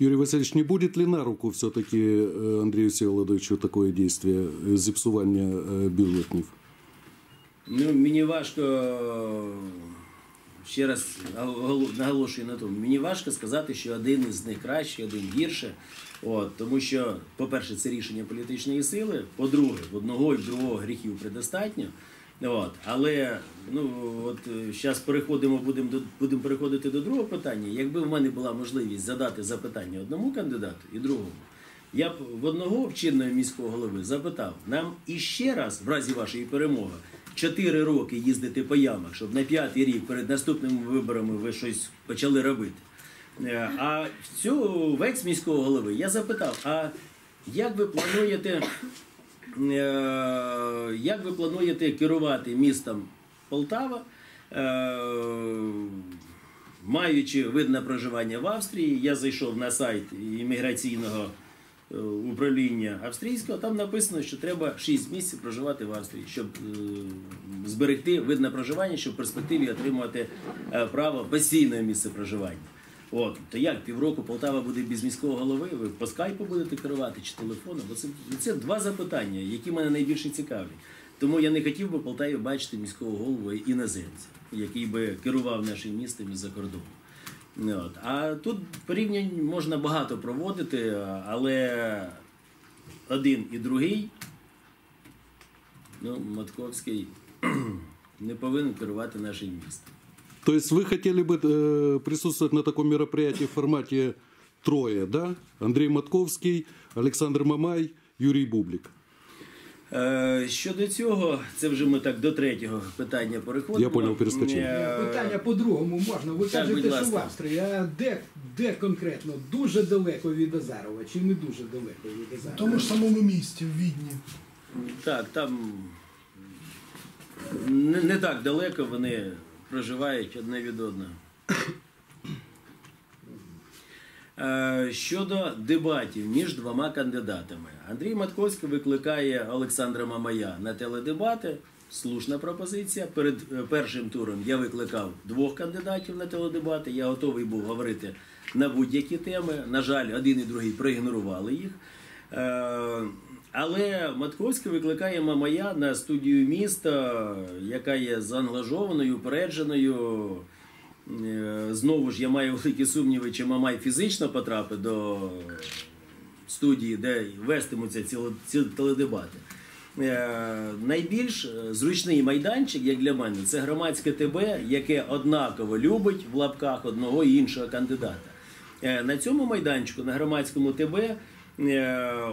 Юрий Васильевич, не будет ли на руку все-таки э, Андрею Всеволодовичу такое действие э, зіпсування э, бюлетнів? Ну, мені важко е, ще раз нагол- наголошую на тому. Мені важко сказати, що один із них краще, один гірше. От, тому що, по-перше, це рішення політичної сили. По-друге, в одного і в другого гріхів предостатньо. От, але ну от зараз переходимо, будемо будемо переходити до другого питання. Якби в мене була можливість задати запитання одному кандидату і другому, я б в одного в міського голови запитав нам іще раз, в разі вашої перемоги, чотири роки їздити по ямах, щоб на п'ятий рік перед наступними виборами ви щось почали робити. Е, А в цю в екс-міського голови я запитав: а як ви плануєте, е, як ви плануєте керувати містом Полтава? е, Маючи вид на проживання в Австрії, я зайшов на сайт імміграційного е, управління австрійського. Там написано, що треба 6 місяців проживати в Австрії, щоб е, зберегти вид на проживання, щоб в перспективі отримувати е, право постійного місця проживання. От, то як півроку Полтава буде без міського голови, ви по скайпу будете керувати чи телефоном? Бо Це, це два запитання, які мене найбільше цікавлять. Тому я не хотів би Полтаві бачити міського голову іноземця, який би керував нашим містом із-за кордону. Ну, От. А тут порівнянь можна багато проводити, але один і другий, ну, Матковський не повинен керувати нашим містом. То есть вы хотели бы э, присутствовать на таком мероприятии в формате трое, да? Андрей Матковский, Александр Мамай, Юрий Бублик. Е, Щодо цього, це вже ми так до третього питання переходимо. Я понял, перескочив. Е, Питання по-другому можна. Ви Так, будь кажете, що ласка. в Австрії, а де, де конкретно? Дуже далеко від Азарова чи не дуже далеко від В Азарова? тому ж самому місті, в Відні. Так, там не, не так далеко вони проживають одне від одного. Е, Щодо дебатів між двома кандидатами, Андрій Матковський викликає Олександра Мамая на теледебати. Слушна пропозиція. Перед е, першим туром я викликав двох кандидатів на теледебати. Я готовий був говорити на будь-які теми. На жаль, один і другий проігнорували їх. Але Матковський викликає Мамая на студію міста, яка є заангажованою, упередженою. Е, Знову ж я маю великі сумніви, чи Мамай фізично потрапить до студії, де вестимуться ці, теледебати. Е, Найбільш зручний майданчик, як для мене, це громадське ТБ, яке однаково любить в лапках одного і іншого кандидата. Е, На цьому майданчику, на громадському ТБ,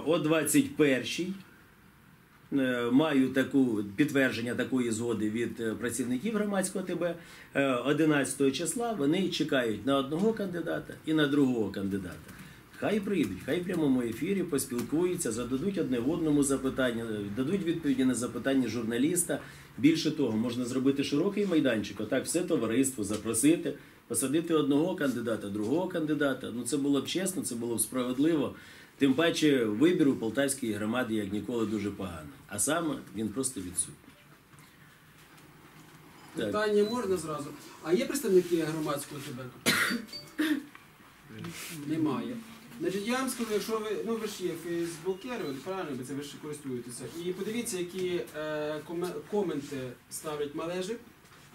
о 21-й Е, Маю таку підтвердження такої згоди від е, працівників громадського ТБ. Е, 11 числа вони чекають на одного кандидата і на другого кандидата. Хай прийдуть, хай в прямому ефірі поспілкуються, зададуть одне одному запитання, е, дадуть відповіді на запитання журналіста. Більше того, можна зробити широкий майданчик, отак все товариство запросити, посадити одного кандидата, другого кандидата. Ну це було б чесно, це було б справедливо. Тим паче вибір у полтавській громаді як ніколи дуже поганий. А саме він просто відсутній. Питання можна зразу. А є представники громадського ТБ? Немає. Значить, я вам скажу, якщо ви, ну ви ж є фейсбукери, правильно, бо це ви ж користуєтеся. І подивіться, які е, коменти ставлять Малежик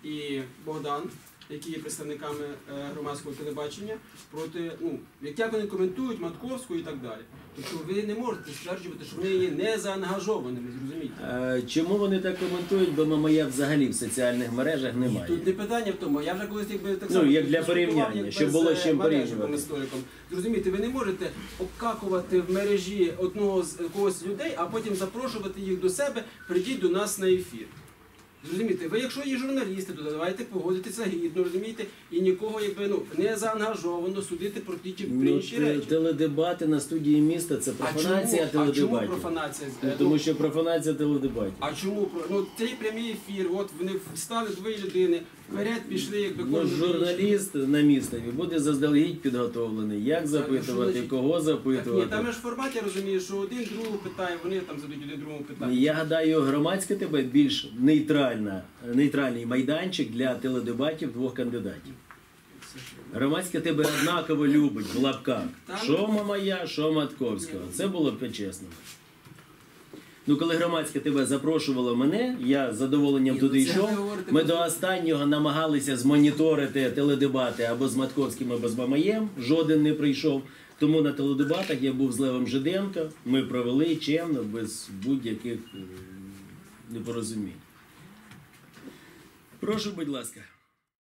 і Богдан, які є представниками е, громадського телебачення, проти, ну, як, вони коментують Матковську і так далі. Тобто ви не можете стверджувати, що вони є не заангажованими, зрозумійте. Е, Чому вони так коментують, бо моя взагалі в соціальних мережах немає. Тут не питання в тому. Я вже колись якби так Ну, як для порівняння, щоб було з чим порівнювати. Зрозумієте, ви не можете обкакувати в мережі одного з когось людей, а потім запрошувати їх до себе, прийдіть до нас на ефір. Зрозумієте, ви якщо є журналісти, то давайте погодитися гідно, розумієте, і нікого якби ну не заангажовано судити про ті чи Ну, інші речі. теледебати на студії міста це А чому, профанація а чому теледебатів. профанація? Ну, Е, тому що профанація теледебатів. А чому ну цей прямий ефір? От вони встали дві людини, вперед пішли, якби Ну, журналіст на містові буде заздалегідь підготовлений, як запитувати, значить? кого Так, ні, запитувати. там ж формат, я розумію, що один другого питає, вони там задають один другому питання. Я гадаю, громадське тебе більш нейтральна, нейтральний майданчик для теледебатів двох кандидатів. Громадське тебе однаково любить в лапках. Що Мамая, що Матковського. Це було б чесно. Ну, коли громадське тебе запрошувало мене, я з задоволенням туди ну йшов. Ми до останнього намагалися змоніторити теледебати або з Матковським, або з Мамаєм. Жоден не прийшов. Тому на теледебатах я був з Левом Жиденко. Ми провели чемно, без будь-яких е, непорозумінь. Прошу, будь ласка.